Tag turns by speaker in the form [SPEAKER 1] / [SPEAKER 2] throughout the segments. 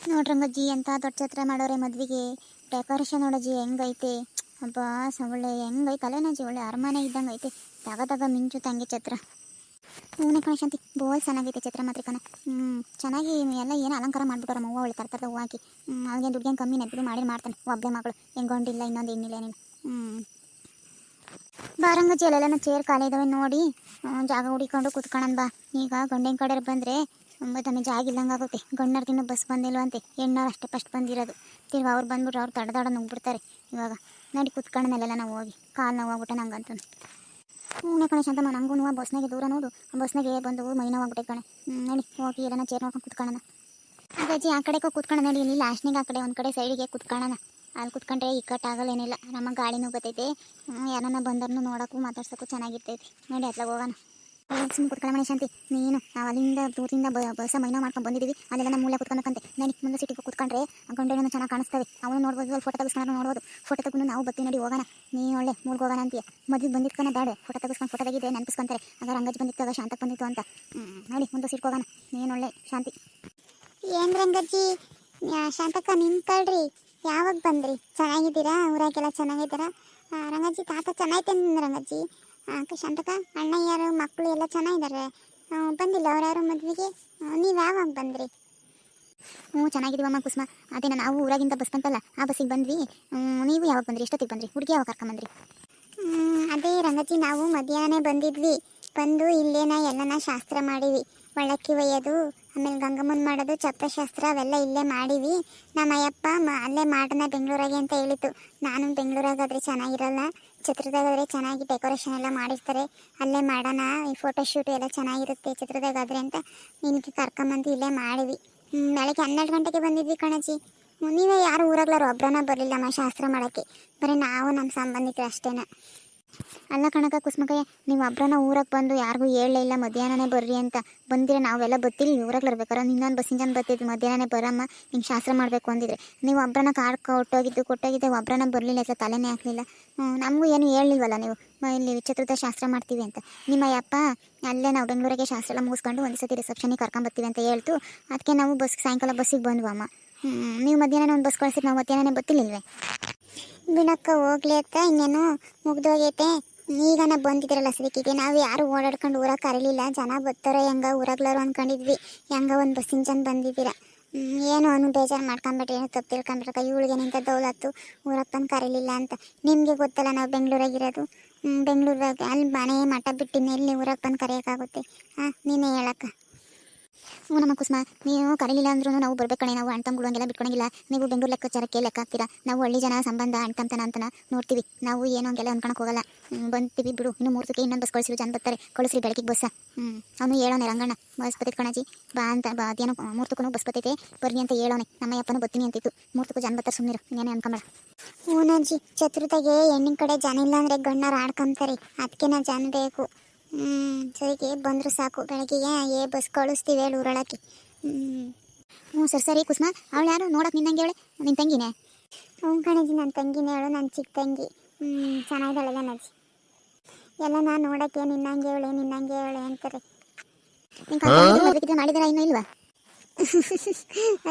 [SPEAKER 1] ನೋಡ್ರಂಗಜ್ಜಿ ಎಂತ ದೊಡ್ಡ ಛತ್ರ ಮಾಡೋರೆ ಮದ್ವೆಗೆ. ಡೆಕೋರೇಷನ್ ನೋಡಜ್ಜಿ ಹೆಂಗೈತೆ. ಅಬ್ಬಾ ಸ ಒಳ್ಳೆ ಹೆಂಗೈತೆ ಅಲ್ಲೇನಜ್ಜಿ ಒಳ್ಳೆ ಅರಮನೆ ಇದ್ದಂಗೆ ಐತೆ. ತಗ ತಗ ಮಿಂಚು ತಂಗಿ ಛತ್ರ. ಹೂನೆ ಕಣ ಶಾಂತಿ, ಬೋಲ್ ಚೆನ್ನಾಗೈತೆ ಛತ್ರ ಮಾತ್ರ ಕಣ. ಹ್ಞೂ ಚೆನ್ನಾಗಿ ಎಲ್ಲ ಏನು ಅಲಂಕಾರ ಮಾಡ್ಬಿಟ್ಟಾರ ಮವ್ವ ಒಳ್ಳೆ ತರ್ತಾರ ಹೂವು ಹಾಕಿ. ಹ್ಞೂ ಅವ್ನಿಗೆ ದುಡ್ಗೇನು ಕಮ್ಮಿ ನೆಪ್ಪಿಗೆ ಮಾಡಿ ಮಾಡ್ತಾನೆ ಒಬ್ಬಳೆ ಮಗಳು. ಹೆಂಗೊಂಡಿಲ್ಲ ಇನ್ನೊಂದು ಏನಿಲ್ಲ ನೀನು. ಹ್ಞೂ ಬಾರಂಗಜ್ಜಿ ಅಲ್ಲೆಲ್ಲ ಚೇರ್ ಖಾಲಿ ನೋಡಿ. ಜಾಗ ಹುಡಿಕೊಂಡು ಕುತ್ಕೊಳ್ಳೋಣ ಬಾ. ಈಗ ಗಂಡಿನ ಕಡೆ ಬಂದರೆ ತಮ್ಮ ಜಾಗ ಇಲ್ಲಂಗೆ ಆಗುತ್ತೆ ಗಂಡರ್ದಿನ್ನೂ ಬಸ್ ಬಂದಿಲ್ವಂತೆ ಹೆಣ್ಣವ್ರು ಅಷ್ಟೇ ಫಸ್ಟ್ ಬಂದಿರೋದು. ತಿರ್ಗಿ ಅವ್ರು ಬಂದ್ಬಿಟ್ಟು ಅವ್ರು ತಡ ನುಗ್ಬಿಡ್ತಾರೆ ಇವಾಗ ನೋಡಿ ಕುತ್ಕೊಳ್ಳೋಣಲ್ಲೆಲ್ಲ ನಾವು ಹೋಗಿ. ಕಾಲು ನೋವು ಆಗ್ಬಿಟ್ಟೆ ನಂಗಂತೂ ಹ್ಞೂ ಕಣೆ ಶಾಂತಮ್ಮ, ನಂಗೂ ನೋವು. ಬಸ್ನಾಗೆ ದೂರ ನೋಡು. ಬಸ್ನಾಗೆ ಬಂದು ಮೈ ನೋವಾಗ್ಬಿಟ್ಟೆ ಕಣೆ. ನೋಡಿ. ಹೋಗಿ ಎಲ್ಲನ ಚೇರ್ ನೋಡ್ಕೊಂಡು ಕುತ್ಕೊಳ್ಳೋಣ ಅಜ್ಜಿ, ಆ ಕಡೆಗೆ ಕುತ್ಕೊಂಡು ನಡಿ. ಇಲ್ಲಿ ಲಾಸ್ಟ್ನಿಗೆ ಆ ಕಡೆ, ಒಂದು ಕಡೆ ಸೈಡಿಗೆ ಕುತ್ಕೊಳ್ಳೋಣ ಅಲ್ಲಿ ಕುತ್ಕೊಂಡ್ರೆ ಇಕ್ಕಟ್ಟಾಗಲ್ಲ ಏನಿಲ್ಲ ನಮ್ಮ ಗಾಡಿನೂ ಬತ್ತೈತೆ ಯಾರನ್ನ ಬಂದರ್ನು ನೋಡೋಕ್ಕೂ ಮಾತಾಡ್ಸೋಕ್ಕೂ ಚೆನ್ನಾಗಿರ್ತೈತಿ. ನೋಡಿ ಅತ್ಲಾಗ ಹೋಗೋಣ. ಸುಮ್ಮನೆ ಕುತ್ಕೊಳ್ಳ ಮನೆ ಶಾಂತಿ. ನೀನು ನಾವು ಅಲ್ಲಿಂದ ದೂರದಿಂದ ಬಸ್ ಮೈನೋ ಮಾಡ್ಕೊಂಡು ಬಂದಿದ್ದೀವಿ. ಅಲ್ಲೆಲ್ಲ ನಮ್ಮ ಮೂಲೆ ಕುತ್ಕೊಂಡಂತೆ ನಾನು ಮುಂದೆ ಸಿಟಿಗೆ ಕುತ್ಕೊಂಡ್ರೆ ಗಂಡೇನೂ ಚೆನ್ನಾಗಿ ಕಾಣಿಸ್ತವೆ. ಅವನು ನೋಡ್ಬೋದು, ಅಲ್ಲಿ ಫೋಟೋ ತೆಗೆಸ್ಕೊಂಡು ನೋಡ್ಬೋದು. ಫೋಟೋ ತಗೊಂಡು ನಾವು ಬತ್ತಿ ನಡಿ ಹೋಗೋಣ. ನೀನು ಒಳ್ಳೆ ಮೂಲ್ಗೆ ಹೋಗೋಣ ಅಂತೀಯ. ಮದುವೆ ಬಂದಿಟ್ಕೊಂಡ ಬೇಡ. ಫೋಟೋ ತೆಗೆಸ್ಕೊಂಡು ಫೋಟೋ ತೆಗಿದೆ ನೆನಪಿಸ್ಕೊಂತಾರೆ. ಆಗ ರಂಗಜ್ ಬಂದಿತ್ತು ಶಾಂತಕ್ಕೆ ಬಂದಿತ್ತು ಅಂತ. ನೋಡಿ, ಮುಂದೆ ಸಿಟ್ಗೆ ಹೋಗೋಣ. ನೀನು ಒಳ್ಳೆ ಶಾಂತಿ. ಏನ್ ರಂಗಜ್ಜಿ? ಶಾಂತಕ್ಕ ನಿಂತ್ಕೊಳ್ರಿ ಯಾವಾಗ ಬಂದ್ರಿ? ಚೆನ್ನಾಗಿದ್ದೀರಾ? ಊರಾಗೆಲ್ಲ ಚೆನ್ನಾಗಿದ್ದೀರಾ? ರಂಗಜ್ಜಿ, ತಾತ ಚೆನ್ನಾಗೈತೆ ರಂಗಜ್ಜಿ? ಶಾಂತಕ್ಕ, ಅಣ್ಣಯ್ಯರು, ಮಕ್ಕಳು ಎಲ್ಲ ಚೆನ್ನಾಗಿದ್ದಾರೆ. ಬಂದಿಲ್ಲ, ಅವ್ರ್ಯಾರು ಮದುವೆಗೆ? ನೀವು ಯಾವಾಗ ಬಂದ್ರಿ? ಹ್ಞೂ, ಚೆನ್ನಾಗಿದ್ದೀವಮ್ಮ ಕುಸುಮ. ಅದೇ ನಾವು ಊರಾಗಿಂದ ಬಸ್ ಬಂತಲ್ಲ, ಆ ಬಸ್ಸಿಗೆ ಬಂದ್ವಿ. ನೀವು ಯಾವಾಗ ಬಂದ್ರಿ? ಎಷ್ಟೊತ್ತಿಗೆ ಬಂದ್ರಿ? ಹುಡುಗಿ ಯಾವಾಗ ಕರ್ಕೊಂಬಂದ್ರಿ ಅದೇ ರಂಗಜಿ ನಾವು ಮಧ್ಯಾಹ್ನ ಬಂದಿದ್ವಿ. ಬಂದು ಇಲ್ಲೇನ ಎಲ್ಲನ ಶಾಸ್ತ್ರ ಮಾಡಿವಿ. ಒಳಕ್ಕಿ ಒಯ್ಯೋದು, ಆಮೇಲೆ ಗಂಗಮ್ಮನ ಮಾಡೋದು, ಚಪ್ರಶಾಸ್ತ್ರ ಅವೆಲ್ಲ ಇಲ್ಲೇ ಮಾಡಿವಿ. ನಮ್ಮ ಅಯ್ಯಪ್ಪ ಅಲ್ಲೇ ಮಾಡೋಣ ಬೆಂಗಳೂರಾಗೆ ಅಂತ ಹೇಳಿತ್ತು. ನಾನು ಬೆಂಗಳೂರಾಗಾದ್ರೆ ಚೆನ್ನಾಗಿರಲ್ಲ. ಚಿತ್ರದಾಗಾದ್ರೆ ಚೆನ್ನಾಗಿ ಡೆಕೋರೇಷನ್ ಎಲ್ಲ ಮಾಡಿರ್ತಾರೆ. ಅಲ್ಲೇ ಮಾಡೋಣ ಈ ಫೋಟೋಶೂಟ್ ಎಲ್ಲ ಚೆನ್ನಾಗಿರುತ್ತೆ ಚಿತ್ರದಾಗಾದ್ರೆ ಅಂತ ನಿನಗೆ ಕರ್ಕೊಂಬಂದು ಇಲ್ಲೇ ಹ್ಮ್, ಬೆಳಗ್ಗೆ ಹನ್ನೆರಡು ಗಂಟೆಗೆ ಬಂದಿದ್ವಿ ಕಣಜಿ. ನೀವೇ ಯಾರು ಊರಾಗ್ಲಾರು ಒಬ್ಬರನ್ನ ಬರಲಿಲ್ಲಮ್ಮ ಶಾಸ್ತ್ರ ಮಾಡೋಕ್ಕೆ. ಬರೀ ನಾವು ನಮ್ಮ ಸಂಬಂಧಿಕರು ಅಷ್ಟೇನ. ಅಲ್ಲ ಕಣಕ ಕುಸ್ಮಕಯ್ಯ ನೀವು ಅಬ್ರನ ಊರಕ್ಕೆ ಬಂದು ಯಾರಿಗೂ ಹೇಳಲೇ ಇಲ್ಲ ಮಧ್ಯಾಹ್ನನೇ ಬರ್ರಿ ಅಂತ ಬಂದಿರ ನಾವೆಲ್ಲ ಬತ್ತಿಲ್ಲ ಊರಾಗ್ಲಿ ಇರ್ಬೇಕಾರೆ ಇನ್ನೊಂದು ಬಸ್ಸಿನ ಜನ ಬರ್ತಿದ್ವಿ ಮಧ್ಯಾಹ್ನನೇ ಬರಮ್ಮ ನಿಮ್ಗೆ ಶಾಸ್ತ್ರ ಮಾಡಬೇಕು ಅಂದಿದ್ರೆ. ನೀವು ಒಬ್ರನ್ನ ಕಾರ್ ಕೊಟ್ಟೋಗಿದ್ದು ಕೊಟ್ಟೋಗಿದ್ದೆ ಒಬ್ರನ್ನ ಬರಲಿಲ್ಲ ಅಥವಾ ತಲೆನೇ ಹಾಕಲಿಲ್ಲ. ನಮಗೂ ಏನು ಹೇಳಿಲ್ವಲ್ಲ ನೀವು? ಇಲ್ಲಿ ವಿಚಿತ್ರದ ಶಾಸ್ತ್ರ ಮಾಡ್ತೀವಿ ಅಂತ. ನಿಮ್ಮ ಯಪ್ಪ ಅಲ್ಲೇ ನಾವು ಬೆಂಗಳೂರಿಗೆ ಶಾಸ್ತ್ರ ಎಲ್ಲ ಮುಗಿಸ್ಕೊಂಡು ಒಂದು ಸತಿ ರಿಸೆಪ್ಷನಿಗೆ ಕರ್ಕೊಂಬರ್ತೀವಿ ಅಂತ ಹೇಳ್ತು. ಅದಕ್ಕೆ ನಾವು ಬಸ್ ಸಾಯಂಕಾಲ ಬಸ್ಸಿಗೆ ಬಂದ್ವು ಅಮ್ಮ ಹ್ಮ್, ನೀವು ಮಧ್ಯಾಹ್ನ ಒಂದು ಬಸ್ ಕಳ್ಸಿ ನಾವು ಮಧ್ಯಾಹ್ನನೇ ಗೊತ್ತಿಲ್ಲಿಲ್ವೇ ಬಿಡಕ್ಕ ಹೋಗ್ಲಿ ಅತ್ತ ಇನ್ನೇನು ಮುಗ್ದೋಗೈತೆ ಈಗ ನಾ ಬಂದಿದ್ರಲ್ಲ ಸದಕ್ಕಿಗೆ ನಾವು ಯಾರು ಓಡಾಡ್ಕೊಂಡು ಊರಾಗ ಕರೀಲಿಲ್ಲ ಜನ ಬರ್ತಾರೆ ಹೆಂಗ ಊರಾಗ್ಲಾರು ಅನ್ಕೊಂಡಿದ್ವಿ. ಹೆಂಗ ಒಂದು ಬಸ್ಸಿನ ಜನ ಬಂದಿದ್ದೀರಾ? ಹ್ಮ್, ಏನು ಅವನು ಬೇಜಾರು ಮಾಡ್ಕೊಂಬಿಟ್ರಿ ಏನೋ ತಪ್ಪು ತಿಳ್ಕೊಂಬಿಟ್ರಕ್ಕ. ಇವಳಿಗೆ ನಿಂತ ದೌಲತ್ತು ಊರಾಗ ಬಂದು ಕರೀಲಿಲ್ಲ ಅಂತ. ನಿಮಗೆ ಗೊತ್ತಲ್ಲ ನಾವು ಬೆಂಗಳೂರಾಗಿರೋದು? ಬೆಂಗಳೂರಾಗ ಅಲ್ಲಿ ಮನೆ ಮಠ ಬಿಟ್ಟಿನ ಎಲ್ಲಿ ಊರಾಗ ಬಂದು ಕರೆಯೋಕ್ಕಾಗುತ್ತೆ. ಹಾಂ ನೀನೇ ಹೇಳಕ್ಕ. ಹ್ಞೂ ನಮ್ಮ ಕುಸ್ಮ, ನೀವು ಕರೀಲಿಲ್ಲ ಅಂದ್ರೂ ನಾವು ಬರ್ಬೇಕಣೆ, ನಾವು ಅಣ್ತಂಗಳು ಹಂಗೆಲ್ಲ ಬಿಟ್ಕೊಳಂಗಿಲ್ಲ. ನೀವು ಬೆಂಗಳೂರು ಲೆಕ್ಕಾಚಾರಕ್ಕೆ ಲೆಕ್ಕ ಹಾಕ್ತೀರಾ? ನಾವು ಹಳ್ಳಿ ಜನ, ಸಂಬಂಧ ಅಣ್ತಂತನ ಅಂತನ ನೋಡ್ತೀವಿ. ನಾವು ಏನೋ ಹಂಗೆಲ್ಲ ಅನ್ಕೊಳಕ್ ಹೋಗಲ್ಲ. ಬಂತೀವಿ ಬಿಡು. ಇನ್ನು ಮೂರ್ತಕ್ಕೆ ಇನ್ನೊಂದು ಬಸ್ ಕಳಿಸಿರು, ಜನ ಬರ್ತಾರೆ. ಕಳಿಸ್ರಿ, ಬೆಳಕಿಗೆ ಬಸ್ಸ ಹ್ಞೂ ಅವನು ಹೇಳೋನೆ, ರಂಗಣ್ಣ ಬಸ್ ಬರ್ತೈತೆ ಕಣಜಿ. ಬಾ ಅಂತ, ಬಾ ಅದೇನೋ ಮೂರ್ತಕ್ಕೂ ಬಸ್ ಬತ್ತೈತೆ ಬರ್ರಿ ಅಂತ ಹೇಳೋನೆ. ನಮ್ಮ ಅಪ್ಪನೂ ಬರ್ತೀನಿ ಅಂತಿತ್ತು. ಮೂರ್ತಕ್ಕೂ ಜನ ಬರ್ತಾರೆ ಸುಮ್ಮನಿರು ಇನ್ನೇನೇ ಅನ್ಕೊಂಬೇಡ. ಹ್ಞೂನಜ್ಜಿ ಚತುರ್ಥಗೆ ಹೆಣ್ಣಿನ ಕಡೆ ಜನ ಇಲ್ಲ ಅಂದರೆ ಗಣ್ಣರು ಆಡ್ಕೊಂತಾರೆ. ಅದಕ್ಕೆ ನಾ ಜನ ಬೇಕು. ಹ್ಞೂ ಸರಿಗೆ ಬಂದರೂ ಸಾಕು. ಬೆಳಗ್ಗೆಗೆ ಏ ಬಸ್ ಕಳಿಸ್ತೀವಿ ಹೇಳಿ ಊರೊಳಕ್ಕೆ. ಹ್ಞೂ ಹ್ಞೂ ಸರಿ ಸರಿ ಕುಸ್ಮ. ಅವಳು ಯಾರು? ನೋಡಕ್ಕೆ ನಿನ್ನಂಗೆ ಹೇಳಿ. ನಿನ್ನ ತಂಗಿನೇ? ಹ್ಞೂ ಕಣಜಿ ನನ್ನ ತಂಗಿನೇ ಹೇಳು. ನನ್ನ ಚಿಕ್ಕ ತಂಗಿ. ಹ್ಞೂ ಚೆನ್ನಾಗಿದ್ದಾಳೆ ಕಣಜಿ ಎಲ್ಲ ನಾನು ನೋಡಕ್ಕೆ ನಿನ್ನಂಗೆ ಹೇಳೆ ನಿನ್ನಂಗೆ ಹೇಳೆ ಅಂತಾರೆ. ಮಾಡಿದಾರ ಇನ್ನೂ ಇಲ್ವಾ?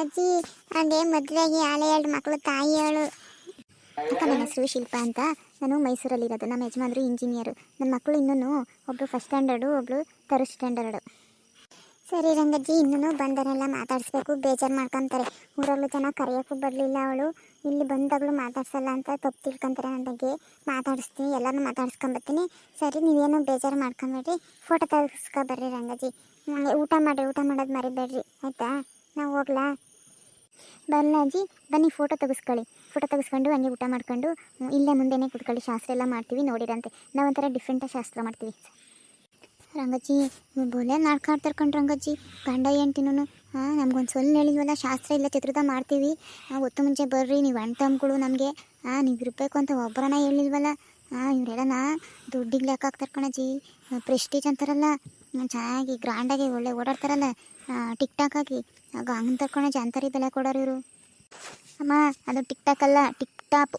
[SPEAKER 1] ಅಜ್ಜಿ, ಅದೇ ಮದುವೆಗೆ ಆಲೆ ಎರಡು ಮಕ್ಕಳು ತಾಯಿ ಹೇಳು. ನನ್ನ ಹೆಸರು ಶಿಲ್ಪ ಅಂತ. ನಾನು ಮೈಸೂರಲ್ಲಿರೋದು. ನಮ್ಮ ಯಜಮಾನ್ರು ಇಂಜಿನಿಯರು. ನನ್ನ ಮಕ್ಕಳು ಇನ್ನೂ ಒಬ್ಬಳು ಫಸ್ಟ್ ಸ್ಟ್ಯಾಂಡರ್ಡು ಒಬ್ಬಳು ಥರ್ಡ್ ಸ್ಟ್ಯಾಂಡರ್ಡು ಸರಿ ರಂಗಜ್ಜಿ ಇನ್ನೂ ಬಂದರೆಲ್ಲ ಮಾತಾಡಿಸ್ಬೇಕು. ಬೇಜಾರು ಮಾಡ್ಕೊತಾರೆ. ಊರಲ್ಲೂ ಜನ ಕರೆಯೋಕ್ಕೂ ಬರಲಿಲ್ಲ ಅವಳು. ಇಲ್ಲಿ ಬಂದಾಗಲೂ ಮಾತಾಡ್ಸಲ್ಲ ಅಂತ ತಪ್ಪು ತಿಳ್ಕೊತಾರೆ ನನ್ನ ಬಗ್ಗೆ. ಮಾತಾಡಿಸ್ತೀನಿ ಎಲ್ಲರೂ ಮಾತಾಡ್ಸ್ಕೊಂಬರ್ತೀನಿ ಸರಿ, ನೀವೇನು ಬೇಜಾರು ಮಾಡ್ಕೊಂಬೇಡ್ರಿ. ಫೋಟೋ ತೆಗೆಸ್ಕೊಬರ್ರಿ ರಂಗಜ್ಜಿ. ಊಟ ಮಾಡಿರಿ ಊಟ ಮಾಡೋದು ಮರಿಬೇಡ್ರಿ. ಆಯಿತಾ? ನಾವು ಹೋಗ್ಲಾ? ಬರಲ್ಲ ಅಜ್ಜಿ, ಬನ್ನಿ ಫೋಟೋ ತೆಗೆಸ್ಕೊಳ್ಳಿ. ಫೋಟೋ ತೆಗೆಸ್ಕೊಂಡು ಹಂಗೆ ಊಟ ಮಾಡ್ಕೊಂಡು ಇಲ್ಲೇ ಮುಂದೆನೇ ಕುತ್ಕೊಳ್ಳಿ. ಶಾಸ್ತ್ರ ಎಲ್ಲ ಮಾಡ್ತೀವಿ, ನೋಡಿರಂತೆ. ನಾವೊಂಥರ ಡಿಫ್ರೆಂಟಾಗಿ ಶಾಸ್ತ್ರ ಮಾಡ್ತೀವಿ. ರಂಗಜ್ಜಿ, ಬೋಲೆ ನಾಡ್ಕಾಡ್ತಾರೆ ಕಣ್ ರಂಗಜ್ಜಿ. ಗಂಡ ಹೆಂಡ್ತಿನೂ ಹಾಂ, ನಮ್ಗೊಂದು ಸೊಲ್ ಹೇಳಿದ್ವಲ್ಲ, ಶಾಸ್ತ್ರ ಇಲ್ಲ ಚಿತ್ರದ ಮಾಡ್ತೀವಿ. ಹಾಂ ಹೊತ್ತು ಮುಂಚೆ ಬರ್ರಿ, ನೀವು ಅಣ್ಣ ತಮ್ಮಗಳು ನಮಗೆ. ಹಾಂ, ನೀವು ಇರಬೇಕು ಅಂತ ಒಬ್ಬರನ್ನ ಹೇಳಿಲ್ವಲ್ಲ ಹಾಂ, ಇವರೆಲ್ಲನ ದುಡ್ಡಿಗೆ ಲೆಕ್ಕ ಹಾಕ್ತಾರೆ ಕಣಜ್ಜಿ ಪ್ರೆಸ್ಟೀಜ್ ಅಂತಾರಲ್ಲ. ಚೆನ್ನಾಗಿ ಗ್ರ್ಯಾಂಡಾಗಿ ಒಳ್ಳೆ ಓಡಾಡ್ತಾರಲ್ಲ. ಟಿಕ್ ಟಾಕ್ ಆಗ. ಹಂಗೆ ಜಾಂತರಿ ಅಂತಾರೆ ಬೆಲೆ ಕೊಡೋರು ಇವರು. ಅಮ್ಮ, ಅದು ಟಿಕ್ ಟಾಕ್ ಅಲ್ಲ ಟಿಕ್ ಟಾಪ್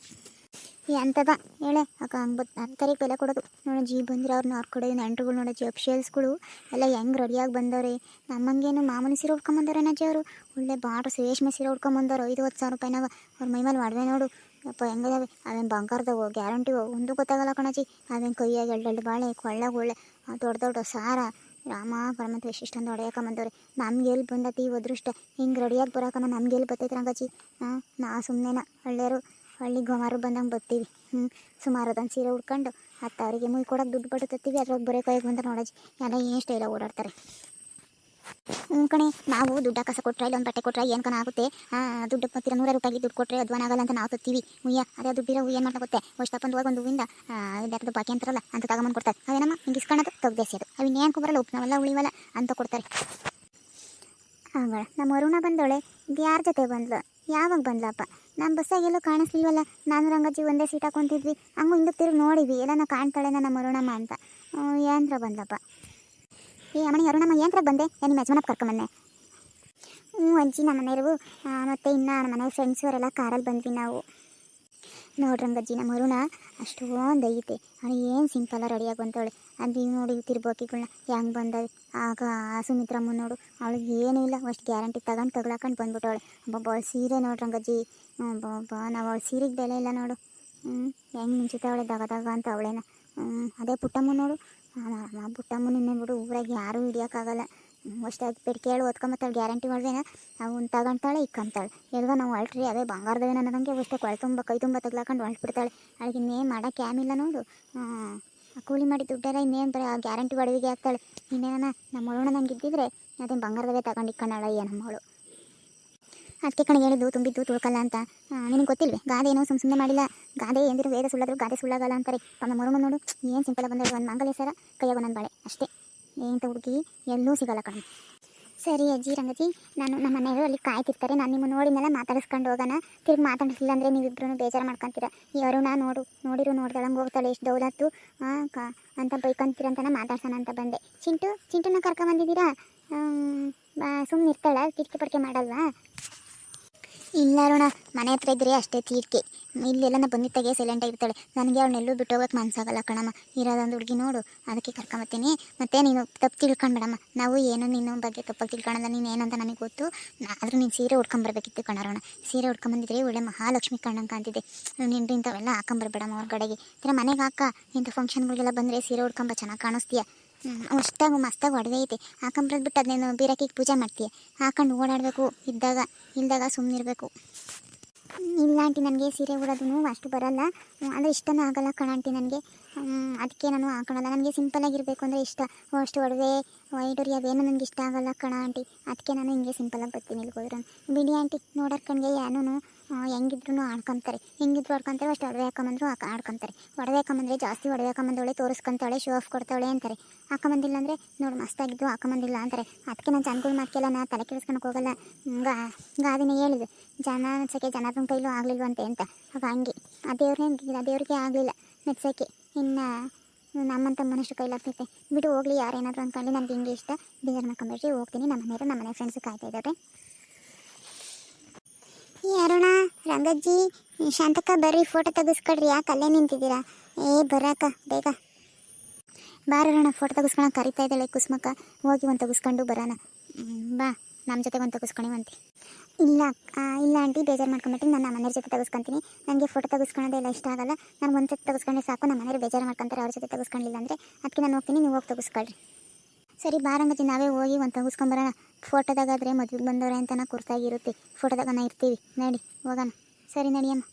[SPEAKER 1] ಎಂತದ ಹೇಳೆ. ಹಂಗೆ ಅಂತಾರಿಗೆ ಬೆಲೆ ಕೊಡೋದು. ನೋಡೋ ಜಿ ಬಂದ್ರೆ ಅವ್ರನ್ನ ಅವ್ರ ಕಡೆ ನೆಂಟ್ರುಗಳು ನೋಡೋ ಜಿ ಶೇಲ್ಸ್ಗಳು ಎಲ್ಲ ಹೆಂಗೆ ರೆಡಿಯಾಗಿ ಬಂದವ್ರೆ. ನಮ್ಮಂಗೇನು ಮಾಮೂಲಿ ಸೀರೆ ಉಟ್ಕೊಂಬಂದವ್ರೆ ನಜ್ಜಿ ಅವರು. ಒಳ್ಳೆ ಬಾಟ್ರು ರೇಷ್ಮೆ ಸೀರೆ ಉಟ್ಕೊಂಬಂದವ್ರು. ಹತ್ತು ಸಾವಿರ ರೂಪಾಯಿನಾಗ ಅವ್ರ ಮೈಮೇಲೆ ಒಡವೆ ನೋಡು. ಅಪ್ಪ ಹೆಂಗದಾವೆ? ಅವೇನು ಬಂಗಾರದವು ಗ್ಯಾರಂಟಿವು? ಒಂದು ಗೊತ್ತಾಗಲ್ಲ ಕಣಜಿ ಅವೇನು ಕೈಯಾಗ ಎಳ್ಳೆಳ್ಳು ಬಾಳೆ, ಕೊಳ್ಳಾಗ ಒಳ್ಳೆ ದೊಡ್ಡ ದೊಡ್ಡ ಸಾರ. ರಾಮ ಪರಮಂತ ಇಷ್ಟೊಂದು ಬಂದವ್ರಿ. ನಮ್ಗೆ ಎಲ್ಲಿ ಬಂದತಿ ಅದೃಷ್ಟ. ಹಿಂಗೆ ರೆಡಿಯಾಗಿ ಬರೋಕನ ನಮ್ಗೆ ಎಲ್ಲಿ ಬರ್ತೈತೆ ರಂಗಜ್ಜಿ ಹಾಂ, ನಾ ಸುಮ್ಮನೆನ ಹಳ್ಳಿಯರು ಹಳ್ಳಿ ಗೊಮಾರು ಬಂದಂಗೆ ಬರ್ತೀವಿ ಹ್ಞೂ ಸುಮಾರು ಅದನ್ನು ಸೀರೆ ಉಡ್ಕೊಂಡು ಹತ್ತು ಅವರಿಗೆ ಮುಯ್ ಕೊಡೋಕೆ ದುಡ್ಡು ಬಡತತ್ತೀವಿ ತತ್ತೀವಿ. ಅದ್ರಾಗ ಬರೀ ಬಂದ ನೋಡಜ್ಜಿ. ಎಲ್ಲ ಏನು ಸ್ಟೈಲಾಗಿ ಓಡಾಡ್ತಾರೆ. ಕಣೆ, ನಾವು ದುಡ್ಡು ಕಸ ಕೊಟ್ಟರೆ ಇಲ್ಲೊಂದು ಬಟ್ಟೆ ಕೊಟ್ಟರೆ ಏನು ಕಣ ಆಗುತ್ತೆ? ದುಡ್ಡು ಮತ್ತಿರ ನೂರ ರೂಪಾಯಿ ದುಡ್ಡು ಕೊಟ್ಟರೆ ಅದ್ವಾನ ಆಗಲ್ಲ ಅಂತ ನಾವು ತತ್ತೀವಿ ಹುಯ್ಯ, ಅದೇ ದುಡ್ಡಿರೋ ಏನು ಮಾಡ್ತಾ ಗೊತ್ತೆ? ಅಷ್ಟಪ್ಪಂದು ಹೋಗಿ ಒಂದು ಹೂವಿಂದ ಇದಾದ ಬಾಕಿ ಅಂತಾರಲ್ಲ, ಅಂತ ತಗೊಂಬಂದು ಕೊಡ್ತಾರೆ. ಅವೇನಮ್ಮ ಹಿಂಗೆ ಇಸ್ಕೊಳ್ಳೋದು ತೆಗ್ದೇಸಿ ಅದು ಅವು ಇನ್ನೇನು ಬರಲ್ಲ ಉಪ್ನವಲ್ಲ ನಾವೆಲ್ಲ ಉಳಿವಲ್ಲ ಅಂತ ಕೊಡ್ತಾರೆ. ಆಗಳ ನಮ್ಮ ಅರುಣ ಬಂದೋಳೆ ಇದು ಯಾರ ಜೊತೆ ಬಂದ್ಲು? ಯಾವಾಗ ಬಂದ್ಲಪ್ಪ? ನಮ್ಮ ಬಸ್ಸಾಗೆಲ್ಲೂ ಕಾಣಿಸ್ಲಿಲ್ವಲ್ಲ? ನಾನು ರಂಗಜ್ಜಿ ಒಂದೇ ಸೀಟ್ ಹಾಕೊಂತಿದ್ವಿ. ಹಂಗೂ ಹಿಂದಕ್ಕೆ ತಿರುಗಿ ನೋಡಿವಿ ಎಲ್ಲ ಕಾಣ್ತಾಳೆ ನಮ್ಮ ಅರುಣಮ್ಮ ಅಂತ. ಯಾಂತ್ರ ಬಂದಪ್ಪ ಏ ಅಮ್ಮನಿ ಅರುಣಮ್ಮ ಏನ್ರಾಗ ಬಂದೆ? ನಿಮ್ಮ ಯಜಮಾನ ಕರ್ಕೊಂಬನ್ನೆ ಹ್ಞೂ ಅಜ್ಜಿ ನಮ್ಮ ಮನೆಯವರು. ಮತ್ತು ಇನ್ನು ನಮ್ಮ ಮನೆ ಫ್ರೆಂಡ್ಸ್ ಅವರೆಲ್ಲ ಕಾರಲ್ಲಿ ಬಂದ್ವಿ ನಾವು. ನೋಡ್ರಂಗಜ್ಜಿ ನಮ್ಮ ಅರುಣ ಅಷ್ಟೊಂದು ಐತೆ. ಅವಳು ಏನು ಸಿಂಪಲ್ಲ ರೆಡಿಯಾಗಿ ಬಂದವಳೆ ಅದು ನೋಡಿ ತಿರ್ಬೋಕಿಗಳನ್ನ ಹೆಂಗೆ ಬಂದ ಆಗ ಸುಮಿತ್ರಮ್ಮ ನೋಡು, ಅವಳಿಗೆ ಏನೂ ಇಲ್ಲ. ಅಷ್ಟು ಗ್ಯಾರಂಟಿ ತಗೊಂಡು ತಗೊಳಕೊಂಡು ಬಂದ್ಬಿಟ್ಟವಳೆ. ಒಬ್ಬ ಅವಳು ಸೀರೆ ನೋಡ್ರಂಗಜ್ಜಿ ಒಬ್ಬ ನಾವು ಅವಳು ಸೀರೆಗೆ ಬೆಲೆ ಇಲ್ಲ ನೋಡು. ಹ್ಞೂ ಹೆಂಗೆ ಅವಳೆ ದಗ ದಗದಾಗ ಅಂತ ಅವಳೇನ. ಅದೇ ಪುಟ್ಟಮ್ಮ ನೋಡು. ಆ ಪುಟ್ಟಮ್ಮ ನಿನ್ನೆ ಬಿಡು. ಊರಾಗ ಯಾರೂ ಹಿಡಿಯೋಕ್ಕಾಗಲ್ಲ. ಅಷ್ಟಾಗಿ ಕೇಳಿ, ಓದ್ಕೊಂಬತ್ತಾಳೆ, ಗ್ಯಾರಂಟಿ ಮಾಡ್ದೇನ? ಅವ್ನು ತಗೊಂತಾಳೆ ಇಕ್ಕಂತಾಳೆ. ಎಲ್ಗ ನಾವು ಅಲ್ಟ್ರಿ ಅದೇ ಬಂಗಾರದವೇ ನನಗಂಗೆ ಅಷ್ಟೇ ಕೊಳೆ ತುಂಬ, ಕೈ ತುಂಬ ತಗ್ಲಾಕೊಂಡು ಹೊಳ್ಬಿಡ್ತಾಳೆ ಅವಳಿಗೆ ಇನ್ನೇನು ಮಾಡೋಕ್ಕೆ ಆಮಿಲ್ಲ ನೋಡು. ಕೂಲಿ ಮಾಡಿ ದುಡ್ಡೆಲ್ಲ ಇನ್ನೇನು ಬರೀ ಆ ಗ್ಯಾರಂಟಿ ಒಡವಿಗೆ ಹಾಕ್ತಾಳೆ. ಇನ್ನೇನ ನಮ್ಮ ಒಳಗಡೆ ನಂಗೆ ಇದ್ದಿದ್ರೆ ಅದೇನು ಬಂಗಾರದವೇ ತಗೊಂಡು ಇಕ್ಕೊಂಡಾಳ ಏನಮ್ಮಳು ಅದಕ್ಕೆ ಕಣ ಹೇಳಿದ್ದು, ತುಂಬಿದ್ದು, ತುಳ್ಕಲ್ಲ ಅಂತ. ನಿನಗೆ ಗೊತ್ತಿಲ್ವೇ? ಗಾದೆ ಏನೋ ಸುಮ್ಮ ಸುಮ್ಮನೆ ಮಾಡಿಲ್ಲ. ಗಾದೆ ಎಂದಿರೋ ವೇದ ಸುಳ್ಳಾದರೂ ಗಾದೆ ಸುಳ್ಳಾಗಲ್ಲ ಅಂತಾರೆ. ತಮ್ಮ ಮರುಮ ನೋಡು. ಏನು ಸಿಂಪಲ್ ಬಂದಳು ಒಂದು ಮಂಗಲೇ ಸರ? ಕೈಯಾಗ ನನ್ನ ಬಾಳೆ. ಅಷ್ಟೇ. ಏನಂತ ಹುಡುಗಿ? ಎಲ್ಲೂ ಸಿಗಲ್ಲ ಕಣ. ಸರಿ ಅಜ್ಜಿ, ರಂಗಜ್ಜಿ, ನಾನು ನಮ್ಮ ಮನೆಯವರು ಅಲ್ಲಿ ಕಾಯ್ತಿರ್ತಾರೆ. ನಾನು ನಿಮ್ಮ ನೋಡಿನೆಲ್ಲ ಮಾತಾಡಿಸ್ಕೊಂಡು ಹೋಗೋಣ. ತಿರ್ಗಿ ಮಾತಾಡಿಸಿಲ್ಲ ಅಂದರೆ ನೀವಿಬ್ರು ಬೇಜಾರು ಮಾಡ್ಕೊತೀರ. ಈ ಅರುಣ ನೋಡು, ನೋಡಿರು, ನೋಡ್ದಳಂಗೆ ಹೋಗ್ತಾಳೆ ಎಷ್ಟು ದೌಲತ್ತು. ಕಾ, ಅಂತ ಬೈಕೊಂತೀರಂತ ಮಾತಾಡ್ಸೋಣ ಅಂತ ಬಂದೆ. ಚಿಂಟು, ಚಿಂಟುನ ಕರ್ಕೊಂಬಂದಿದ್ದೀರಾ ಸುಮ್ಮನೆ ಇರ್ತಾಳೆ ಕಿಟಕಿ ಪಡಿಕೆ ಮಾಡಲ್ವಾ? ಇಲ್ಲ ಅರುಣ, ಮನೆ ಹತ್ರ ಇದ್ರೆ ಅಷ್ಟೇ ತೀರ್ಕೆ. ಇಲ್ಲೆಲ್ಲ ಬಂದಿದ್ದಾಗೆ ಸೈಲೆಂಟ್ ಆಗಿರ್ತಾಳೆ ನನಗೆ ಅವಳನ್ನೆಲ್ಲೂ ಬಿಟ್ಟು ಹೋಗೋಕೆ ಮನ್ಸಾಗಲ್ಲ ಕಣಮ್ಮ. ಇರೋದೊಂದು ಹುಡುಗಿ ನೋಡು, ಅದಕ್ಕೆ ಕರ್ಕೊಂಬತ್ತೀನಿ ಮತ್ತೆ ನೀನು ತಪ್ಪು ತಿಳ್ಕೊಂಬೇಡಮ್ಮ ನಾವು ಏನು ನಿನ್ನ ಬಗ್ಗೆ ತಪ್ಪಾಗಿ ತಿಳ್ಕೊಳಲ್ಲ, ನೀನು ಏನಂತ ನನಗೆ ಗೊತ್ತು. ಆದರೂ ನೀನು ಸೀರೆ ಉಟ್ಕೊಂಬರ್ಬೇಕಿತ್ತು ಕಣರೋಣ ಸೀರೆ ಉಡ್ಕೊಂಬಂದಿದ್ರೆ ಒಳ್ಳೆ ಮಹಾಲಕ್ಷ್ಮಿ ಕಣ್ಣಂಗೆ ಕಾಣ್ತಿದೆ ನಿಂದು ಇಂಥವೆಲ್ಲ ಹಾಕೊಂಬರ್ಬೇಡಮ್ಮ ಅವ್ರ ಕಡೆಗೆ. ಅಂದರೆ ಮನೆಗೆ ಹಾಕ. ಇಂಥ ಫಂಕ್ಷನ್ಗಳಿಗೆಲ್ಲ ಬಂದರೆ ಸೀರೆ ಉಟ್ಕೊಂಬ ಚೆನ್ನಾಗಿ ಕಾಣಿಸ್ತೀಯ? ಅಷ್ಟಾಗ ಮಸ್ತಾಗಿ ಒಡವೆ ಐತೆ. ಹಾಕೊಂಬರದ್ ಬಿಟ್ಟು ಅದನ್ನೇನು ಬೀರಕಿಗೆ ಪೂಜೆ ಮಾಡ್ತೀಯ? ಹಾಕೊಂಡು ಓಡಾಡಬೇಕು, ಇದ್ದಾಗ, ಇಲ್ದಾಗ ಸುಮ್ಮನಿರಬೇಕು ಇಲ್ಲ ಆಂಟಿ, ನನಗೆ ಸೀರೆ ಉಡೋದು ಅಷ್ಟು ಬರಲ್ಲ. ಅಂದರೆ ಇಷ್ಟನೂ ಆಗಲ್ಲ ಕಣ ಆಂಟಿ ನನಗೆ. ಅದಕ್ಕೆ ನಾನು ಹಾಕೊಳ್ಳಲ್ಲ. ನನಗೆ ಸಿಂಪಲಾಗಿರಬೇಕು ಅಂದರೆ ಇಷ್ಟ. ಅಷ್ಟು ಒಡವೆ ವೈಡೂರಿ ಅವೇನು ನನಗೆ ಇಷ್ಟ ಆಗಲ್ಲ ಕಣ ಆಂಟಿ. ಅದಕ್ಕೆ ನಾನು ಹಿಂಗೆ ಸಿಂಪಲಾಗಿ ಬರ್ತೀನಿ ಇಲ್ಲಿ ಹೋದ್ರೆ ಬಿಡಿ ಆಂಟಿ, ನೋಡೋರ್ ಕಣ್ಗೆ ಏನೂ ಹೆಂಗಿದ್ರು ಆಡ್ಕೊಂತಾರೆ. ಹೆಂಗಿದ್ರು ಆಡ್ಕೊಂತಾರೆ ಅಷ್ಟು ಒಡವೆ ಹಾಕೊಂಬಂದ್ರು ಹಾಕ ಆಡ್ಕೊಂತಾರೆ. ಒಡವೆ ಹಾಕೊಂಬಂದ್ರೆ ಜಾಸ್ತಿ ಒಡವೆ ಹಾಕೊಂಬಂದವಳೆ ತೋರಿಸ್ಕೊಂತಾಳೆ ಶೋ ಆಫ್ ಕೊಡ್ತಾಳೆ ಅಂತಾರೆ. ಹಾಕೊಂಬಂದಿಲ್ಲ ಅಂದರೆ ನೋಡಿ ಮಸ್ತಾಗಿದ್ದು ಹಾಕೊಂಬಂದಿಲ್ಲ ಅಂತಾರೆ. ಅದಕ್ಕೆ ನಾನು ಜನಗಳು ಮಾತ್ಕೆಲ್ಲ ನಾ ತಲೆ ಕೆಡಿಸ್ಕೊಳಕ್ಕೆ ಹೋಗಲ್ಲ. ಗಾ, ಗಾದಿನೇ ಹೇಳಿದೆ ಜನ ನಡ್ಸೋಕ್ಕೆ ಜನದ ಕೈಲೂ ಆಗಲಿಲ್ವಂತೆ ಅಂತ ಆಗ ಹಂಗೆ. ಆ ದೇವ್ರಿಗೆ ಆ ದೇವ್ರಿಗೆ ಆಗಲಿಲ್ಲ. ನಡ್ಸೋಕ್ಕೆ ಇನ್ನು ನಮ್ಮಂತ ಮನುಷ್ಯ ಕೈಲಾಗ್ತೈತೆ ಬಿಡು ಹೋಗ್ಲಿ, ಯಾರೇನಾದರೂ ಅಂದ್ಕೊಂಡು ನನಗೆ ಹಿಂಗೆ ಇಷ್ಟ. ಬೇಜಾರು ಮಾಡ್ಕೊಂಬೇಡ್ರಿ, ಹೋಗ್ತೀನಿ. ನಮ್ಮ ಮನೆಯವರು ನಮ್ಮ ಮನೆ ಫ್ರೆಂಡ್ಸ್ ಕಾಯ್ತಾ ಇದ್ದಾರೆ. ಈ ಅರುಣ, ರಂಗಜ್ಜಿ, ಶಾಂತಕ್ಕ ಬರ್ರಿ ಫೋಟೋ ತೆಗೆಸ್ಕೊಡ್ರಿ, ಯಾಕೆ ಅಲ್ಲೇ ನಿಂತಿದ್ದೀರಾ? ಏ ಬರಾಕ ಬೇಗ. ಬಾರಣ ಫೋಟೋ ತೆಗಿಸ್ಕೊಳಕ್ಕೆ ಕರಿತಾ ಇದ್ದಾಳೆ ಕುಸ್ಮಕ್ಕ. ಹೋಗಿ ಒಂದು ತೆಗಿಸ್ಕೊಂಡು ಬರೋಣ. ಬಾ ನಮ್ಮ ಜೊತೆಗೆ ಒಂದು ತೆಗೆಸ್ಕೊಳಿವಂತೆ ಇಲ್ಲ ಇಲ್ಲ ಆಂಟಿ, ಬೇಜಾರು ಮಾಡ್ಕೊಂಬಿಟ್ಟು ನಾನು ನಮ್ಮ ಮನೆಯವ್ರ ಜೊತೆ ತೆಗಿಸ್ಕೊಂತೀನಿ. ನನಗೆ ಫೋಟೋ ತೆಗಿಸ್ಕೊಳೋದೆಲ್ಲ ಇಷ್ಟ ಆಗಲ್ಲ. ನಾನು ಒಂದು ಸತಿ ತೆಗಿಸ್ಕೊಂಡ್ರೆ ಸಾಕು ನಮ್ಮ ಮನೆಯವ್ರು ಬೇಜಾರು ಮಾಡ್ಕೊಂತಾರೆ, ಅವ್ರ ಜೊತೆ ತೆಗಿಸ್ಕೊಂಡಿಲ್ಲ ಅಂದರೆ ಅದಕ್ಕೆ ನಾನು ಹೋಗ್ತೀನಿ, ನೀವು ಹೋಗಿ ತೆಗಿಸ್ಕೊಳ್ರಿ. ಸರಿ ಬಾರಂಗತಿ ನಾವೇ ಹೋಗಿ ಒಂದು ಫೋಟೋದಾಗ ಫೋಟೋದಾಗಾದರೆ ಮದುವೆಗೆ ಬಂದವ್ರೆ ಅಂತನ ಕುರ್ತಾಗಿರುತ್ತೆ ಫೋಟೋದಾಗ ನಾ ಇರ್ತೀವಿ. ನಡಿ, ಹೋಗೋಣ. ಸರಿ ನಡಿಯಮ್ಮ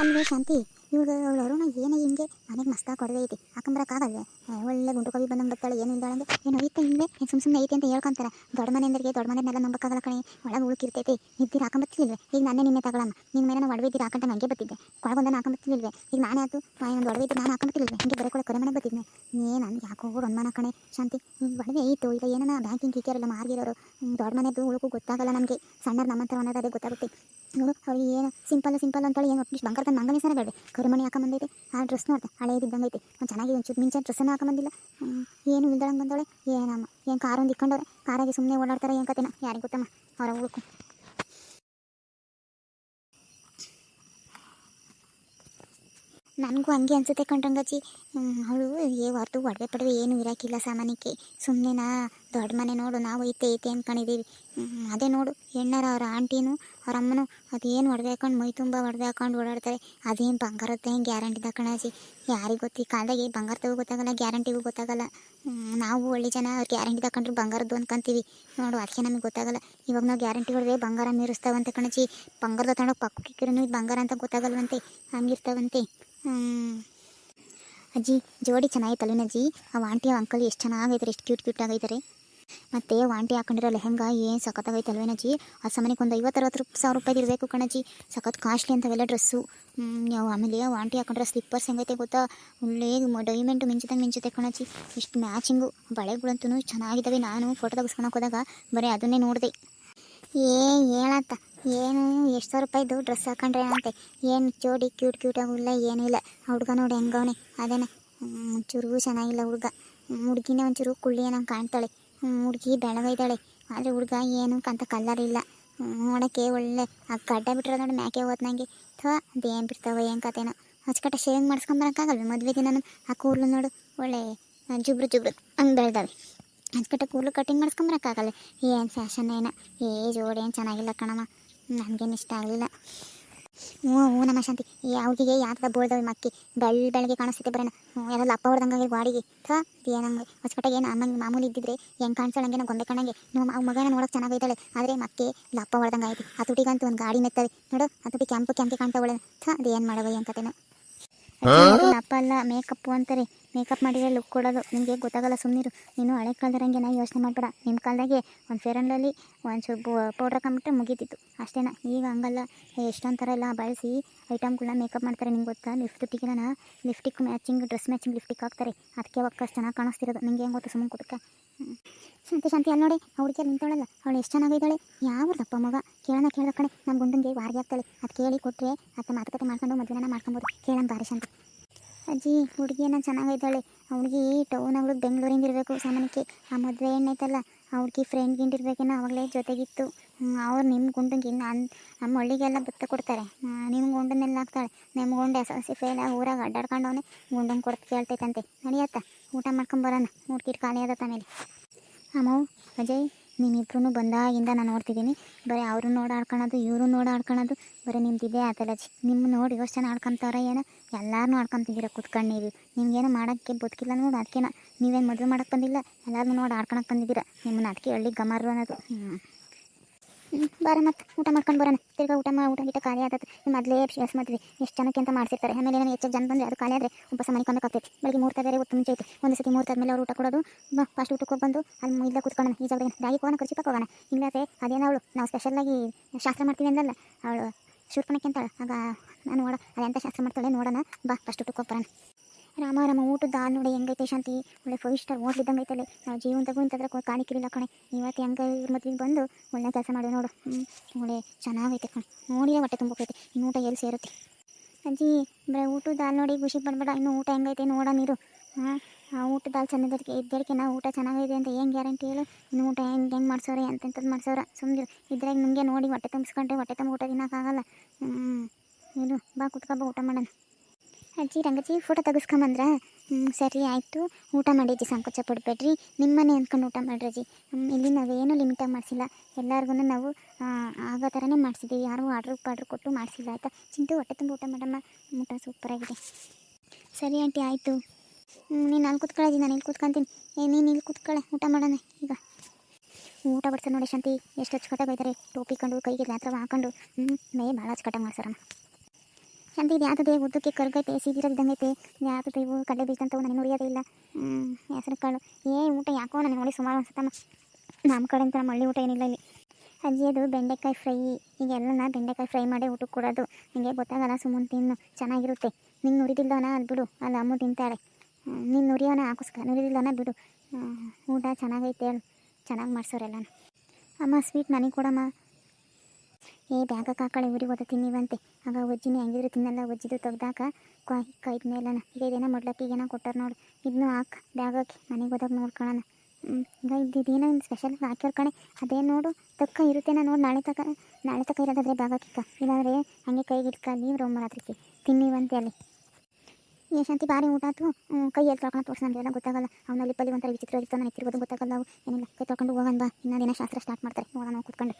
[SPEAKER 1] ಅಲ್ವೇ ಶಾಂತಿ, ಇವಾಗ ಅವಳು ಅರುಣ ಏನೇ ಹಿಂಗೆ ಮನೆಗೆ ಮಸ್ತಾಗಿ ಕೊಡದೆ ಐತಿ. ಹಾಕೊಂಬರಕ್ಕಾಗಲ್ವೇ ಒಳ್ಳೆ ಗುಂಡು ಕವಿ ಬಂದಂಗೆ ಬರ್ತಾಳೆ. ಏನು ಅಂದ್ರೆ, ಏನು ಐತೆ ಹಿಂಗೆ ಏನು ಸುಮ್ಮ ಸುಮ್ಮನೆ ಐತೆ ಅಂತ ಹೇಳ್ಕೊಂತಾರೆ. ದೊಡ್ಡ ಮನೆಯಂದ್ರಿಗೆ ದೊಡ್ಡ ಮನೆಯನ್ನೆಲ್ಲ ನಂಬಕ್ಕಾಗಲ್ಲ ಕಣೆ. ಒಳಗೆ ಉಳ್ಕಿರ್ತೈತಿ. ನಿದ್ದಿರ ಹಾಕೊಂಬತ್ತಿಲ್ವೇ ಈಗ ನಾನೇ ನಿನ್ನೆ ತಗೊಳಮ್ಮ. ನಿನ್ನ ಮೇಲೆ ನಾನು ಒಡವೆ ಹಾಕೊಂಡೆ ನನಗೆ ಬರ್ತಿದ್ದೆ. ಕೊಳಗೊಂದನ ಹಾಕೊಂಬತ್ತಿಲ್ವೇ ಈಗ ನಾನೇ ಆಯಿತು ನಾನು ಒಡವೆ ಇದ್ದು ನಾನು ಹಾಕೊಂಬತ್ತಿಲ್ವೇ ಹಿಂಗೆ ಬರೀ ಕೊಡ ಕರೆ ಮನೆಗೆ ಬರ್ತಿದ್ದೆ ಏ ಯಾಕೋ ಅನುಮಾನ ಕಣೆ. ಶಾಂತಿ ಒಳಗೆ ಐತು ಈಗ ಏನನ ಬ್ಯಾಂಕಿಂಗ್ ಕೀಕ್ಯಾರಲ್ಲ ಮಾರ್ಗಿರೋರು ದೊಡ್ಡ ಮನೆದು ಉಳುಕು ಗೊತ್ತಾಗಲ್ಲ ನಮಗೆ. ಸಣ್ಣರು ನಮ್ಮಂತರ ಅನ್ನೋದು ಅದೇ ಗೊತ್ತಾಗುತ್ತೆ. ನೋಡು ಅವ್ರಿಗೆ ಏನು ಸಿಂಪಲ್ ಸಿಂಪಲ್ ಅಂತೇಳಿ ಏನು ಅಟ್ಲೀಸ್ಟ್ ಬಂಗಾರದ ಮಂಗನೇ ಸರ ಬೇಡ ಕರಿಮಣಿ ಹಾಕೊಂಬಂದೈತೆ. ಆ ಡ್ರೆಸ್ ನೋಡ್ದೆ ಹಳೇದಿದ್ದಂಗೆ ಐತೆ ಒಂದು ಚೆನ್ನಾಗಿ ಒಂಚೂರು ಮಿಂಚೆ ಡ್ರೆಸ್ಸನ್ನು ಹಾಕೊಂಬಂದಿಲ್ಲ. ಏನು ಇಲ್ದಳಂಗೆ ಬಂದವಳೆ? ಏನಮ್ಮ, ಏನು ಕಾರೊಂದು ಇಕ್ಕೊಂಡವ್ರೆ? ಕಾರಾಗಿ ಸುಮ್ಮನೆ ಓಡಾಡ್ತಾರೆ ಏನು ಕತೆನ ಯಾರಿಗೆ ಗೊತ್ತಮ್ಮ? ಅವರ ಉಳ್ಕು ನನಗೂ ಹಂಗೆ ಅನ್ಸುತ್ತೆ ಕಣ್ರಂಗಜ್ಜಿ. ಅವಳು, ಏ, ಹೊರತು ಒಡವೆ ಪಡವೆ ಏನೂ ಇರೋಕ್ಕಿಲ್ಲ ಸಾಮಾನ್ಯಕ್ಕೆ. ಸುಮ್ಮನೆನಾ ದೊಡ್ಡ ಮನೆ ನೋಡು, ನಾವು ಐತೆ ಐತೆ ಅಂದ್ಕೊಂಡಿದ್ದೀವಿ ಅದೇ ನೋಡು, ಹೆಣ್ಣಾರ ಅವ್ರ ಆಂಟಿನೂ, ಅವ್ರ ಅಮ್ಮನೂ, ಅದೇನು ಒಡವೆ ಹಾಕೊಂಡು ಮೈ ತುಂಬ ಒಡವೆ ಹಾಕೊಂಡು ಓಡಾಡ್ತಾರೆ. ಅದೇನು ಬಂಗಾರತ್ತೆ ಹೆಂಗೆ ಗ್ಯಾರಂಟಿ ಕಣಜಿ ಯಾರಿಗೆ ಗೊತ್ತಿ ಕಾಲದಾಗೆ ಬಂಗಾರ ತಗೋ ಗೊತ್ತಾಗಲ್ಲ ಗ್ಯಾರಂಟಿಗೂ ಗೊತ್ತಾಗಲ್ಲ. ನಾವು ಒಳ್ಳೆ ಜನ, ಅವ್ರು ಗ್ಯಾರಂಟಿ ತಗೊಂಡ್ರು ಬಂಗಾರದ್ದು ಅನ್ಕೊಂತೀವಿ. ನೋಡು ಅದಕ್ಕೆ ನಮಗೆ ಗೊತ್ತಾಗಲ್ಲ. ಇವಾಗ ನಾವು ಗ್ಯಾರಂಟಿ ಹೊಡೆದ್ರೆ ಬಂಗಾರ ಮೀರಿಸ್ತಾವಂತೆ ಕಣಜಿ ಬಂಗಾರದ ತಗೊಂಡೋಗಿ ಪಕ್ಕಕ್ಕಿರೋನು ಇದು ಬಂಗಾರ ಅಂತ ಗೊತ್ತಾಗಲ್ವಂತೆ, ಹಂಗಿರ್ತಾವಂತೆ. ಅಜ್ಜಿ, ಜೋಡಿ ಚೆನ್ನಾಗಿತ್ತಲ್ಲ ಅಜ್ಜಿ. ಆ ವಾಂಟಿ ಆ ಅಂಕಲ್ ಎಷ್ಟು ಚೆನ್ನಾಗೈತಾರೆ ಎಷ್ಟು ಕ್ಯೂಟ್ ಕ್ಯೂಟ್ ಆಗೈತಾರೆ ಮತ್ತು ವಾಂಟಿ ಹಾಕೊಂಡಿರೋ ಲೆಹಂಗಾ ಏನು ಸಖತ್ತಾಗೈತಲ್ವೇನಜ್ಜಿ ಆ ಸಮಯಕ್ಕೆ ಒಂದು ಐವತ್ತು ಅರವತ್ತು ಸಾವಿರ ರೂಪಾಯಿ ಇರಬೇಕು ಕಣಜ್ಜಿ ಸಖತ್ ಕಾಸ್ಟ್ಲಿ ಅಂತವೆಲ್ಲ ಡ್ರೆಸ್ಸು ಯಾವ ಆಮೇಲೆ ವಾಂಟಿ ಆಂಟಿ ಹಾಕೊಂಡ್ರೆ ಸ್ಲಿಪ್ಪರ್ಸ್ ಹೆಂಗೈತೆ ಗೊತ್ತಾ? ಒಳ್ಳೆ ಡೈಮೆಂಟು ಮಿಂಚತೆ ಮಿಂಚುತ್ತೆ ಕಣಜ್ಜಿ ಇಷ್ಟು ಮ್ಯಾಚಿಂಗು ಬಳೆಗಳಂತೂ ಚೆನ್ನಾಗಿದ್ದಾವೆ ನಾನು ಫೋಟೋ ತೆಗೆಸ್ಕೊಳಕ್ಕೆ ಹೋದಾಗ ಬರೀ ಅದನ್ನೇ ನೋಡಿದೆ. ಏ, ಹೇಳತ್ತ. ಏನು ಎಷ್ಟು ಸಾವಿರ ರೂಪಾಯಿದು ಡ್ರೆಸ್ ಹಾಕೊಂಡ್ರೆ ಅಂತೆ. ಏನು ಜೋಡಿ ಕ್ಯೂಟ್ ಕ್ಯೂಟಾಗಿಲ್ಲ ಏನೂ ಇಲ್ಲ. ಹುಡ್ಗ ನೋಡಿ ಹೆಂಗವನೆ ಅದೇನೆ ಒಂಚೂರು ಚೆನ್ನಾಗಿಲ್ಲ ಹುಡುಗ. ಹುಡುಗಿನೇ ಒಂಚೂರು ಕುಳ್ಳಿ ನಂಗೆ ಕಾಣ್ತಾಳೆ. ಹುಡುಗಿ ಬೆಳಗೈದಾಳೆ ಆದರೆ ಹುಡುಗ ಏನು ಅಂತ ಕಲರ್ ಇಲ್ಲ ನೋಡೋಕ್ಕೆ ಒಳ್ಳೆ. ಆ ಗಡ್ಡ ಬಿಟ್ಟರೆ ನೋಡಿ ಮ್ಯಾಕೆ ಓದ್ನಂಗೆ ಅಥವಾ ಅದೇನು ಬಿಡ್ತಾವ, ಏನು ಕತೆನೋ. ಹೊಚ್ಕಟ್ಟ ಶೇವಿಂಗ್ ಮಾಡಿಸ್ಕೊಂಬರಕ್ಕಾಗಲ್ವ ಮದುವೆ ದಿನ ಆ ಕೂದಲು ನೋಡು, ಒಳ್ಳೆ ಜುಬ್ರು ಜುಬ್ರು ಹಂಗೆ ಬೆಳ್ದಾವೆ. ಹೊಚ್ಕಟ್ಟ ಕೂದಲು ಕಟಿಂಗ್ ಮಾಡಿಸ್ಕೊಂಬರಕ್ಕಾಗಲ್ಲ ಏನು ಫ್ಯಾಷನ್ ಏನೋ? ಏ ಜೋಡಿ ಏನು ಚೆನ್ನಾಗಿಲ್ಲ ಕಣಮ್ಮ. ನನಗೇನು ಇಷ್ಟ ಆಗಲಿಲ್ಲ. ಹ್ಞೂ ಹ್ಞೂ ನಮ್ಮ ಶಾಂತಿ. ಈ ಅವ್ರಿಗೆ ಯಾಕೆ ಬೋಳ್ದವ್ ಮಕ್ಕಿ ಬೆಳ್ ಬೆಳಗ್ಗೆ ಕಾಣಿಸ್ತೈತೆ ಬರೋಣ ಯಾರಲ್ಲ ಲಪ್ಪ ಹೊಡೆದಂಗೆ ಗಾಡಿಗೆ ಥಾ ಏನಂಗೆ ಹೊಸಕಟ್ಟಾಗ ಏನು ಅಮ್ಮಂಗೆ ಮಾಮೂಲಿ ಇದ್ದಿದ್ರೆ ಹೆಂಗೆ ಕಾಣಿಸೋಳಂಗೆ ನಾವು ಗೊಂಬೆ ಕಣಂಗೆ. ನಮ್ಮ ಅವ್ ಮಗನ ನೋಡೋಕೆ ಚೆನ್ನಾಗೈತಾಳೆ ಆದರೆ ಮಕ್ಕಿ ಲಪ್ಪ ಹೊಡೆದಂಗೆ ಆಯ್ತು ಆ ತುಟಿಗಂತೂ ಒಂದು ಗಾಡಿ ಮೆತ್ತವೆ ನೋಡು ಆ ತುಟಿ ಕೆಂಪು ಕೆಂಪಿ ಕಾಣ್ತಾವಳೆ ಥಾ ಅದು ಏನು ಮಾಡೋದು ಏನು ಕತೆನೋ. ಅಪ್ಪ ಲಪ್ಪ ಅಲ್ಲ ಮೇಕಪ್ಪು ಅಂತಾರೆ. ಮೇಕಪ್ ಮಾಡಿದ್ರೆ ಲುಕ್ ಕೊಡೋದು. ನಿಮಗೆ ಗೊತ್ತಾಗಲ್ಲ ಸುಮ್ಮನಿರು ನೀನು ಹಳೆ ಕಾಲದಂಗೆ ನಾ ಯೋಚನೆ ಮಾಡಬೇಡ. ನಿಮ್ಮ ಕಾಲದಾಗೆ ಒಂದು ಫೇರ್ ಲವ್ಲಿ ಸ್ವಲ್ಪ ಪೌಡ್ರ್ ಹಾಕೊಂಬಿಟ್ರೆ ಮುಗೀತಿತ್ತು. ಅಷ್ಟೇನ. ಈಗ ಹಂಗಲ್ಲ. ಎಷ್ಟೊಂದು ಥರ ಎಲ್ಲ ಬಳಸಿ ಐಟಮ್ಗಳನ್ನ ಮೇಕಪ್ ಮಾಡ್ತಾರೆ ನಿಮ್ಗೆ ಗೊತ್ತಾ? ಲಿಫ್ಟಿಗೆಲ್ಲ lipstick matching dress matching lipstick ಹಾಕ್ತಾರೆ. ಅದಕ್ಕೆ ಒಕ್ಕಷ್ಟು ಚೆನ್ನಾಗಿ ಕಾಣಿಸ್ತಿರೋದು. ನಿಂಗೆ ಹೆಂಗೆ ಗೊತ್ತು ಸುಮ್ಮನೆ ಕುದಕ್ಕೆ ಶಾಂತಿ ಶಾಂತಿ ಅಲ್ಲಿ ನೋಡಿ. ಹುಡುಗಿ ನಿಂತವಳಲ್ಲ. ಅವಳು ಎಷ್ಟು ಚೆನ್ನಾಗಿದ್ದಾಳೆ ಯಾವ್ದಪ್ಪ ಮಗ? ಕೇಳೋಣ ಕೇಳೋ ಕಣೆ. ನಮ್ಮ ಗುಂಡಂಗೆ ವಾರಿಗೆ ಆಗ್ತಾಳೆ ಅದು ಕೇಳಿ ಕೊಟ್ಟರೆ ಅಥವಾ ಮಾತುಕತೆ ಮಾಡ್ಕೊಂಡು ಮದುವೆನ ಮಾಡ್ಕೊಬೋದು. ಕೇಳೋಣ ಬಾರಿ ಶಾಂತಿ. ಅಜ್ಜಿ, ಹುಡುಗಿಯನ್ನ ಚೆನ್ನಾಗೈತಾಳೆ. ಅವ್ನಿಗೆ ಟೌನ್ ಅವಳು ಬೆಂಗಳೂರಿಂದ ಇರಬೇಕು, ಸಾಮಾನ್ಯಕ್ಕೆ. ಆ ಮದುವೆ ಅವ್ಳಿಗೆ ಹುಡುಗಿ ಫ್ರೆಂಡ್ ಗಿಂಡ್ ಇರ್ಬೇಕೇನೋ ಅವಾಗಲೇ ಜೊತೆಗಿತ್ತು. ಅವ್ರು ನಿಮ್ಮ ಗುಂಡಂಗೆ ಇನ್ನು ಅನ್, ನಮ್ಮ ಹಳ್ಳಿಗೆಲ್ಲ ಭತ್ತ ಕೊಡ್ತಾರೆ. ನಿಮ್ಮ ಗುಂಡನ್ನೆಲ್ಲ ಹಾಕ್ತಾಳೆ. ನಿಮ್ಮ ಗುಂಡೆ ಎಸ್ ಫೇಲ್ ಊರಾಗ ಅಡ್ಡಾಡ್ಕೊಂಡವನೆ ಗುಂಡಂಗೆ ಕೊಡ್ತು ಕೇಳ್ತೈತಂತೆ. ನಡಿಯತ್ತ, ಊಟ ಮಾಡ್ಕೊಂಬರೋಣ ಊಟಕ್ಕಿಟ್ಟು ಖಾಲಿ ಆದತ್ತ ಮೇಲೆ ಅಮ್ಮ, ಅಜಯ್. ನಿಮ್ಮಿಬ್ರು ಬಂದಾಗಿಂದ ನಾನು ನೋಡ್ತಿದ್ದೀನಿ. ಬರೀ ಅವರು ನೋಡಿ ಆಡ್ಕೊಳೋದು ಇವರು ನೋಡಿ ಆಡ್ಕೊಳೋದು ಬರೀ ನಿಮ್ದು ಇದೇ ಆತಲಜಿ ನಿಮ್ಮ ನೋಡಿ ಜನ ಆಡ್ಕೊಂತಾರ ಏನೋ? ಎಲ್ಲರೂ ಆಡ್ಕೊಂತಿದ್ದೀರ ಕುತ್ಕೊಂಡು ನೀವು ನಿಮ್ಗೇನು ಮಾಡೋಕ್ಕೆ ಬದುಕಿಲ್ಲ ನೋಡು ಅದಕ್ಕೆ ನೀವೇನು ಮದುವೆ ಮಾಡಕ್ಕೆ ಬಂದಿಲ್ಲ? ಎಲ್ಲರೂ ನೋಡಿ ಆಡ್ಕೊಳಕ್ಕೆ ಬಂದಿದ್ದೀರ. ನಿಮ್ಮನ್ನ ಅದಕ್ಕೆ ಹಳ್ಳಿ ಗಮಾರು ಅನ್ನೋದು. ಬಾರ ಮತ್ತೆ ಊಟ ಮಾಡ್ಕೊಂಡು ಬರೋಣ. ತಿರ್ಗಾ ಊಟ ಮಾ ಊಟ ಗಿಟ ಖಾಲಿ ಆಗತ್ತೆ ಮೊದಲೇ ಎಸ್ ಮದ್ವೆ ಎಷ್ಟು ಜನಕ್ಕೆ ಅಂತ ಮಾಡ್ಸಿರ್ತಾರೆ. ಆಮೇಲೆ ಏನೋ ಹೆಚ್ಚು ಜನ ಬಂದರೆ ಅದು ಖಾಲಿ ಆದರೆ ಉಪವಾಸ ಮಾಡ್ಕೊಬೇಕಾಗ್ತೈತೆ ಬೆಳಗ್ಗೆ ಮುಹೂರ್ತ ಬೇರೆ ಹೊತ್ತು ಮುಂಚೆ ಐತೆ. ಒಂದು ಸತಿ ಮುಹೂರ್ತ ಮೇಲೆ ಅವ್ರು ಊಟ ಕೊಡೋದು. ಬಾ ಫಸ್ಟ್ ಊಟಕ್ಕೆ ಬಂದು ಅಲ್ಲಿ ಇಲ್ಲ ಕೂತ್ಕೊಳ್ಳೋಣ. ಈ ಜಾಗದಾಗ ಬ್ಯಾಗಿ ಹೋಗೋಣ ಖರ್ಚು ಹೋಗೋಣ. ಇಲ್ಲದೆ ಅದೇನೋ ಅವಳು. ನಾವು ಸ್ಪೆಷಲಾಗಿ ಶಾಸ್ತ್ರ ಮಾಡ್ತೀವಿ ಅಂದಲ್ಲ. ಅವಳು ಶೂರ್ಪಣಕ್ಕೆ ಅಂತಾಳೆ. ಆಗ ನಾನು ನೋಡ. ಅದೆಂತ ಶಾಸ್ತ್ರ ಮಾಡ್ತಾಳೆ. ನೋಡೋಣ. ಬಾ ಫಸ್ಟ್ ಊಟಕ್ಕೆ ಹೋಗಿ ಬರೋಣ. ರಾಮ ರಾಮ, ಊಟದ ಹಾಲು ನೋಡಿ ಹೆಂಗೈತೆ ಶಾಂತಿ. ಒಳ್ಳೆ ಫೈವ್ ಸ್ಟಾರ್ ಹೋಟ್ಲಿದ್ದಂಗೆ ಐತಲ್ಲಿ. ನಾವು ಜೀವಂತಗೂ ಇಂಥದ್ರ ಕಾಣಿಕಿರಿಲ್ಲ ಕಣೆ. ಇವತ್ತು ಹೆಂಗೆ ಇವ್ರ ಮದ್ವೆಗೆ ಬಂದು ಒಳ್ಳೆ ಕೆಲಸ ಮಾಡಿ ನೋಡು. ಒಳ್ಳೆ ಚೆನ್ನಾಗೈತೆ ಕಣೆ. ನೋಡಿಯೇ ಹೊಟ್ಟೆ ತುಂಬಕೈತೆ ಇನ್ನು ಊಟ ಎಲ್ಲಿ ಸೇರುತ್ತೆ? ಅಜ್ಜಿ, ಬರೀ ಊಟದ ಹಾಲು ನೋಡಿ ಖುಷಿ ಪಡ್ಬೇಡ. ಇನ್ನು ಊಟ ಹೆಂಗೈತೆ ನೋಡ ನೀರು. ಹಾಂ, ಆ ಊಟದ ಹಾಲು ಚೆನ್ನದಕ್ಕೆ ಇದ್ದಕ್ಕೆ ನಾವು ಊಟ ಚೆನ್ನಾಗಿದೆ ಅಂತ ಏನು ಗ್ಯಾರಂಟಿ ಹೇಳು. ಇನ್ನು ಊಟ ಹೆಂಗೆ ಹೆಂಗೆ ಮಾಡ್ಸೋರೆ ಅಂತಂತದ್ದು ಮಾಡ್ಸೋರ. ಸುಮ್ಮನೆ ಇದ್ರಾಗ ನಿಮಗೆ ನೋಡಿ ಹೊಟ್ಟೆ ತುಂಬಿಸ್ಕೊಂಡ್ರೆ ಹೊಟ್ಟೆ ತುಂಬ ಊಟ ತಿನ್ನೋಕ್ಕಾಗಲ್ಲ. ಹ್ಞೂ ಇದು ಬಾ ಕುತ್ಕೊಬ ಊಟ ಮಾಡೋಣ. ಅಜ್ಜಿ ರಂಗಜ್ಜಿ ಫೋಟೋ ತೆಗೆಸ್ಕೊಂಬಂದ್ರ? ಹ್ಞೂ ಸರಿ ಆಯಿತು. ಊಟ ಮಾಡಿ ಅಜ್ಜಿ ಸಂಕೋಚ ಪಡಬೇಡ್ರಿ. ನಿಮ್ಮನೆ ಅಂದ್ಕೊಂಡು ಊಟ ಮಾಡ್ರಿ ಜಿ ಹ್ಮ್, ಇಲ್ಲಿ ನಾವೇನು ಲಿಮಿಟಾಗಿ ಮಾಡಿಸಿಲ್ಲ. ಎಲ್ಲರಿಗೂ ನಾವು ಆಗೋ ಥರನೇ ಮಾಡಿಸಿದ್ದೀವಿ ಯಾರೂ ಆರ್ಡ್ರ್ ಪಾಡ್ರ್ ಕೊಟ್ಟು ಮಾಡಿಸಿಲ್ಲ ಆಯಿತಾ? ಚಿಂಟು ಹೊಟ್ಟೆ ತುಂಬ ಊಟ ಮಾಡಮ್ಮ. ಊಟ ಸೂಪರಾಗಿದೆ ಸರಿ ಆಂಟಿ ಆಯಿತು. ನೀನು ಅಲ್ಲಿ ಕೂತ್ಕೊಳ್ಳಿ ನಾನು ಇಲ್ಲಿ ಕೂತ್ಕೊಂತೀನಿ. ಏ ನೀನು ಇಲ್ಲಿ ಕೂತ್ಕೊಳ್ಳೆ ಊಟ ಮಾಡೋಣ ಈಗ. ಊಟ ಬಡ್ಸೋ ನೋಡಿ ಶಾಂತಿ. ಎಷ್ಟು ಅಚ್ಚುಕಟ್ಟಾಗಿ ಹೋಯ್ತಾರೆ ಟೋಪಿ ಕಂಡು ಕೈಗೆ ಹತ್ರ ಹಾಕೊಂಡು. ಹ್ಞೂ ಮೇ ಭಾಳ ಅಚ್ಚುಕಟ್ಟಾಗಿ ಮಾಡ್ಸಾರಮ್ಮ. ಶಾಂತಿ ಇದು ಯಾವುದೇ ಉದ್ದಕ್ಕೆ ಕರ್ಗೈತೆ ಸೀದಿರೋದಿದ್ದಂಗೈತೆ ಯಾವುದೇ ಇವು ಕಡಲೆ ಅಂತ ನನಗೆ ನುಡಿಯೋದೇ ಇಲ್ಲ. ಹೆಸರು ಕಾಳು. ಏ, ಊಟ ಯಾಕೋ ನನಗೆ ನೋಡಿ ಸುಮಾರು ಅನ್ಸುತ್ತಮ್ಮ. ನಮ್ಮ ಕಡೆ ಅಂತ ನಮ್ಮ ಹಳ್ಳಿ ಊಟ ಏನಿಲ್ಲ ಇಲ್ಲಿ. ಅಜ್ಜಿ, ಅದು ಬೆಂಡೆಕಾಯಿ ಫ್ರೈ. ಈಗೆಲ್ಲ ಬೆಂಡೆಕಾಯಿ ಫ್ರೈ ಮಾಡಿ ಊಟಕ್ಕೆ ಕೊಡೋದು. ನಿಮಗೆ ಗೊತ್ತಾಗಲ್ಲ ಸುಮ್ಮನೆ ತಿನ್ನು ಚೆನ್ನಾಗಿರುತ್ತೆ. ನಿಂಗೆ ನುರಿದಿಲ್ಲವನ ಅಲ್ಲಿ ಬಿಡು. ಅಲ್ಲಿ ಅಮ್ಮ ತಿಂತಾಳೆ. ನೀನು ನುರಿಯೋನ ಹಾಕಿಸ್ಕ ನುರಿದಿಲ್ಲವನ ಬಿಡು. ಊಟ ಚೆನ್ನಾಗೈತೆ ಹೇಳು. ಚೆನ್ನಾಗಿ ಮಾಡಿಸೋರೆಲ್ಲ ಅಮ್ಮ, ಸ್ವೀಟ್ ನನಗೆ ಕೊಡಮ್ಮ. ಏ ಬ್ಯಾಗ ಕಾಕಳೆ ಊರಿಗೆ ಹೋದ ತಿನ್ನಿವಂತೆ. ಆಗ ಒಜ್ಜಿನಿ ಹೆಂಗಿದ್ರು ತಿನ್ನಲ್ಲ ಒಜ್ಜಿದು ತೆಗ್ದಾಕ ಕೈ ಮೇಲನ. ಈಗ ಮೊಡ್ಲಕ್ಕೆ ಏನೋ ಕೊಟ್ಟಾರ ನೋಡಿ. ಇದನ್ನು ಹಾಕ್ ಬ್ಯಾಗ್ ಹಾಕಿ ಮನೆಗೆ ಹೋದಾಗ ನೋಡ್ಕೊಳ್ಳೋಣ ಈಗ ಇದು ಇದೇನೋ ಸ್ಪೆಷಲ್ ಹಾಕಿರ್ ಕಣೆ. ಅದೇ ನೋಡು, ತಕ್ಕ ಇರುತ್ತೇನ ನೋಡಿ ನಾಳೆ ತಕ ನಾಳೆ ತಕ ಇರೋದಾದ್ರೆ ಬ್ಯಾಗ್ ಹಾಕಿಕ್ಕ ಇಲ್ಲಾಂದರೆ ಹಂಗೆ ಕೈಗೆ ಇಟ್ಕ ನೀವು ರೋಮ್ ರಾತ್ರಿಗೆ ತಿನ್ನಿವಂತೆ ಅಲ್ಲಿ. ಶಾಂತಿ ಬಾರಿ ಊಟ ಆಯ್ತು ಕೈ ಎಲ್ಲಿ ತೊಳ್ಕೊಂಡು ತೋರ್ಸು ಗೊತ್ತಾಗಲ್ಲ. ಅವನಲ್ಲಿ ಪಲ್ಲಿ ಒಂಥರ ವಿಚಿತ್ರ ಇರ್ತಾನೆ ಎತ್ತಿರ್ಬೋದು ಗೊತ್ತಾಗಲ್ಲ ಅವು. ಏನಿಲ್ಲ, ಕೈ ತೊಳ್ಕೊಂಡು ಹೋಗೋಣ ಬಾ. ಇನ್ನೂ ದಿನ ಶಾಸ್ತ್ರ ಸ್ಟಾರ್ಟ್ ಮಾಡ್ತಾರೆ. ನೋಡೋಣ ಕೂತ್ಕೊಂಡು.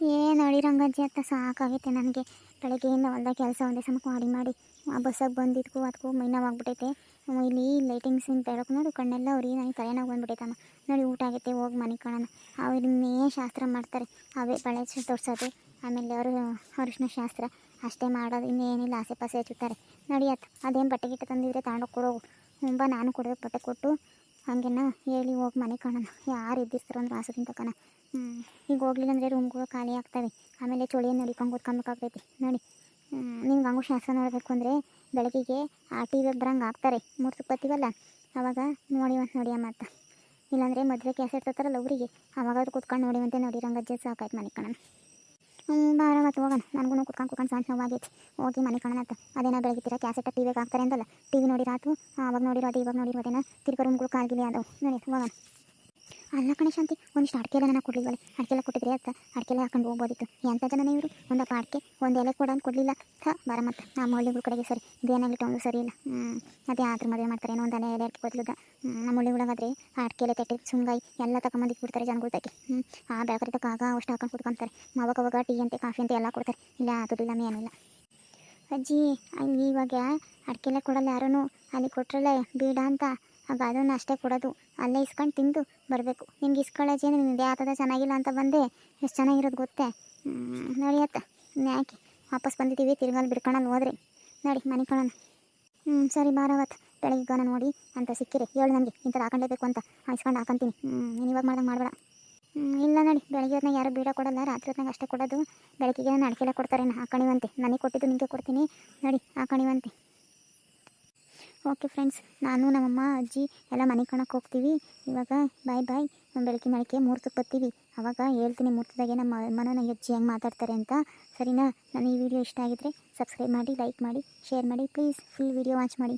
[SPEAKER 1] ಏನು ರಂಗಜ್ಜಿ ಅಂತ ಸಾಕಾಗೈತೆ ನನಗೆ. ಬೆಳಗ್ಗೆಯಿಂದ ಹೊಲ್ದಾಗ ಕೆಲಸ ಒಂದೇ ಸಮ ಮಾಡಿ ಮಾಡಿ. ಆ ಬಸ್ಸಾಗಿ ಬಂದಿದ್ಕು ಅದಕ್ಕೂ ಮೈನವಾಗ್ಬಿಟ್ಟೈತೆ ಇಲ್ಲಿ ಲೈಟಿಂಗ್ಸಿನ ಬೆಳಕು ನೋಡು, ಕಣ್ಣೆಲ್ಲ ಅವ್ರಿಗೆ ನನಗೆ ತಲೆನಾಗ ಬಂದ್ಬಿಟ್ಟೈತಮ್ಮ ನೋಡಿ ಊಟ ಆಗೈತೆ, ಹೋಗಿ ಮನೆ ಕಾಣೋಣ. ಅವ್ರನ್ನೇ ಶಾಸ್ತ್ರ ಮಾಡ್ತಾರೆ. ಅವೇ ಬಳೆ ತೋರಿಸೋದು. ಆಮೇಲೆ ಅವರು, ಅರಿಶಿನ ಶಾಸ್ತ್ರ. ಅಷ್ಟೇ ಮಾಡೋದು, ಇನ್ನೇನಿಲ್ಲ, ಆಸೆ ಪಾಸೆ ಹಚ್ಚುತ್ತಾರೆ ನೋಡಿ ಅದೇನು ಬಟ್ಟೆ ಗಿಟ್ಟೆ ತಂದಿದ್ರೆ ತಗೊಂಡೋಗಿ ಕೊಡೋಗು. ತುಂಬ ನಾನು ಕೊಡೋದು ಬಟ್ಟೆ ಕೊಟ್ಟು ಹಾಗೇನ ಹೇಳಿ ಹೋಗಿ ಮನೆ ಕಾಣೋಣ. ಯಾರು ಎದ್ದಿರ್ತಾರೋ ಅಂದ್ರೆ ಆಸದಿಂದ ತಗೋಣ ಹ್ಞೂ ಈಗ ಹೋಗ್ಲಿಲ್ಲ ಅಂದರೆ ರೂಮ್ಗಳು ಖಾಲಿ ಆಗ್ತವೆ. ಆಮೇಲೆ ಚಳಿಯನ್ನು ನಡಿಕೊಂಡು ಕೂತ್ಕೊಬೇಕಾಗ್ತೈತಿ ನೋಡಿ. ನಿಮ್ಗೆ ಹಂಗೂ ಶಾಸ್ತ್ರ ನೋಡಬೇಕು ಅಂದರೆ ಬೆಳಗ್ಗೆಗೆ ಆ ಟಿ ವಿಗೆ ಬರಂಗೆ ಆಗ್ತಾರೆ ಮೂರು ತುಪ್ಪತ್ತೀವಲ್ಲ ಅವಾಗ ನೋಡಿ ಅಂತ ನೋಡಿ ಅಮ್ಮ ಇಲ್ಲಾಂದರೆ ಮದುವೆ ಕ್ಯಾಸೆಟ್ ತರ್ತಾರಲ್ಲ ಅವರಿಗೆ ಅವಾಗ ಕುತ್ಕೊಂಡು ನೋಡಿವಂತೆ ನೋಡಿ ರಂಗಜ್ಜ ಸಾಕಾಯ್ತು ಮನೆ ಕಣ ಬಾರ ಮತ್ತು ಹೋಗೋಣ. ನನಗೂ ಕುತ್ಕೊಂಡು ಕುತ್ಕೊಂಡು ಸಣ್ಣ ನೋವಾಗೈತಿ. ಹೋಗಿ ಮನೆ ಕಣ ಅಂತ ಅದೇನ ಬೆಳಗಿತ್ತೀರ ಕ್ಯಾಸೆಟ್ ಟಿ ವಿಗೆ ಹಾಕ್ತಾರೆ ಅಂತಲ್ಲ ಟಿ ವಿ ನೋಡಿರಾತು ಅವಾಗ ನೋಡಿರೋದು, ಇವಾಗ ನೋಡಿರೋದೇನ. ತಿರ್ಗ ರೂಮ್ಗಳು ಕಾಲ್ಗಿಲಿ ಅದಾವು ನೋಡಿ, ಹೋಗೋಣ. ಅಲ್ಲ ಕಣೆ ಶಾಂತಿ, ಒಂದಿಷ್ಟು ಅಡಿಕೆಲ್ಲ ನಾನು ಕೊಡಲಿಲ್ವಲ್ಲ ಅಡಿಕೆ ಎಲ್ಲ ಕೊಟ್ಟಿದ್ರೆ ಅತ್ತ ಅಡಿಕೆಲ್ಲ ಹಾಕೊಂಡು ಹೋಗ್ಬೋದಿತ್ತು. ಎಂಥ ಜನ ಇವರು? ಒಂದಪ್ಪ ಅಡಿಕೆ, ಒಂದು ಎಲೆ ಕೂಡ ಕೊಡಲಿಲ್ಲ. ಥ, ಬರ ಮತ್ತೆ. ನಮ್ಮ ಹಳ್ಳಿಗಳ ಕಡೆಗೆ ಸರಿ. ಇದೇನಾಗಲಿ ಒಂದು ಸರಿ ಇಲ್ಲ. ಅದೇ ಆದ್ರ ಮದುವೆ ಮಾಡ್ತಾರೆ. ಏನೋ ಒಂದು ಎಲೆ ಎಲೆ ಅಡಿಕೆ ಕೊಡ್ಲಿಲ್ಲ ನಮ್ಮ ಹಳ್ಳಿಗಳಾಗಾದ್ರೆ ಆ ಅಡಿಕೆ ಎಲೆ ತೆಟ್ಟಿ ಸುಂಗಾಯಿ ಎಲ್ಲ ತಗೊಂಬಂದು ಬಿಡ್ತಾರೆ ಜನಗಳು ತಕ್ಕೆ ಆ ತಕ್ಕ ತಕ್ಕಾಗ ಅಷ್ಟು ಹಾಕೊಂಡು ಕುತ್ಕೊಂತಾರೆ ಅವಾಗ ಅವಾಗ ಟೀ ಅಂತೆ, ಕಾಫಿ ಅಂತ ಎಲ್ಲ ಕೊಡ್ತಾರೆ. ಇಲ್ಲ ಅದಿಲ್ಲ ಏನಿಲ್ಲ ಅಜ್ಜಿ ಇವಾಗ ಅಡಿಕೆಲ್ಲ ಕೊಡಲ್ಲ ಯಾರೂ ಅಲ್ಲಿ ಕೊಟ್ರಲ್ಲ, ಬೀಡ ಅಂತ. ಆಗ ಅದನ್ನು ಅಷ್ಟೇ ಕೊಡೋದು. ಅಲ್ಲೇ ಇಸ್ಕೊಂಡು ತಿಂದು ಬರಬೇಕು. ನಿಮ್ಗೆ ಇಸ್ಕೊಳ್ಳೋಜಿ ನಿಮ್ಗೆ ಯಾತದ ಚೆನ್ನಾಗಿಲ್ಲ ಅಂತ ಬಂದೆ. ಎಷ್ಟು ಚೆನ್ನಾಗಿರೋದು ಗೊತ್ತೇ? ನಡೆಯತ್ತ ಯಾಕೆ? ವಾಪಸ್ ಬಂದಿದ್ದೀವಿ ತಿರುಗಲ್ಲಿ ಬಿಡ್ಕೊಂಡು ಹೋದ್ರಿ. ನೋಡಿ, ಮನೆ ಕಣೋಣ ಹ್ಞೂ ಸರಿ ಬಾರವತ್ತು ಬೆಳಗ್ಗೆ ಗಾನ ನೋಡಿ, ಅಂತ ಸಿಕ್ಕಿರಿ. ಹೇಳು ನನಗೆ ಇಂಥದ್ದು ಹಾಕೊಂಡೇಬೇಕು ಅಂತ. ಇಸ್ಕೊಂಡು ಹಾಕೊಂತೀನಿ. ಹ್ಞೂ ನೀನು ಇವಾಗ ಮಾಡ್ದಂಗೆ ಮಾಡಬೇಡ. ಇಲ್ಲ ನೋಡಿ, ಬೆಳಗ್ಗೆ ಹೊತ್ನಾಗ ಯಾರು ಬೀಡ ಕೊಡಲ್ಲ, ರಾತ್ರಿ ಹೊತ್ನಾಗ ಅಷ್ಟೇ ಕೊಡೋದು. ಬೆಳಗ್ಗೆಗೆ ನಾನು ಅಡಿಕೆಲ್ಲ ಕೊಡ್ತಾರೆ ಹಾಕಣಿವಂತೆ ನನಗೆ ಕೊಟ್ಟಿದ್ದು ನಿಮಗೆ ಕೊಡ್ತೀನಿ. ನೋಡಿ ಹಾಕಣಿವಂತೆ ಓಕೆ ಫ್ರೆಂಡ್ಸ್ ನಾನು, ನಮ್ಮಮ್ಮ, ಅಜ್ಜಿ ಎಲ್ಲ ಮನೆ ಕಣಕ್ಕೆ ಹೋಗ್ತೀವಿ. ಇವಾಗ ಬಾಯ್ ಬಾಯ್ ಬೆಳಕಿನ ಅಡಿಕೆ ಮೂರ್ತಕ್ಕೆ ಬರ್ತೀವಿ. ಅವಾಗ ಹೇಳ್ತೀನಿ ಮೂರ್ತದಾಗೆ ನಮ್ಮ ಅಮ್ಮನ ನಮ್ಮ ಅಜ್ಜಿ ಹೆಂಗೆ ಮಾತಾಡ್ತಾರೆ ಅಂತ. ಸರಿನಾ? ನಾನು ಈ ವಿಡಿಯೋ ಇಷ್ಟ ಆಗಿದ್ರೆ ಸಬ್ಸ್ಕ್ರೈಬ್ ಮಾಡಿ ಲೈಕ್ ಮಾಡಿ ಶೇರ್ ಮಾಡಿ. ಪ್ಲೀಸ್ ಫುಲ್ ವಿಡಿಯೋ ವಾಚ್ ಮಾಡಿ.